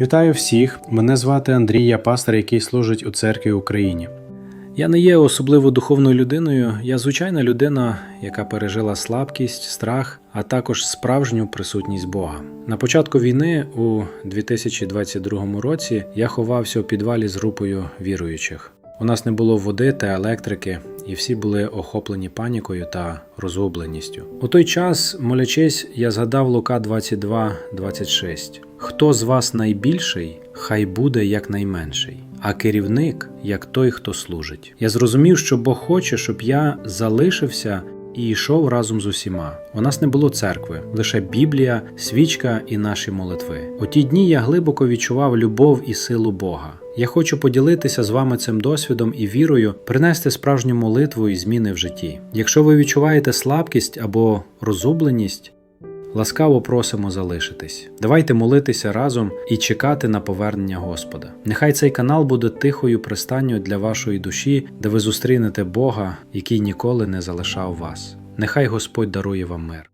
Вітаю всіх! Мене звати Андрій, я пастор, який служить у церкві Україні. Я не є особливо духовною людиною, я звичайна людина, яка пережила слабкість, страх, а також справжню присутність Бога. На початку війни у 2022 році я ховався у підвалі з групою віруючих. У нас не було води та електрики, і всі були охоплені панікою та розгубленістю. У той час, молячись, я згадав Лука 22:26. Хто з вас найбільший, хай буде як найменший, а керівник як той, хто служить. Я зрозумів, що Бог хоче, щоб я залишився і йшов разом з усіма. У нас не було церкви, лише Біблія, свічка і наші молитви. У ті дні я глибоко відчував любов і силу Бога. Я хочу поділитися з вами цим досвідом і вірою, принести справжню молитву і зміни в житті. Якщо ви відчуваєте слабкість або розгубленість, ласкаво просимо залишитись. Давайте молитися разом і чекати на повернення Господа. Нехай цей канал буде тихою пристанню для вашої душі, де ви зустрінете Бога, який ніколи не залишав вас. Нехай Господь дарує вам мир.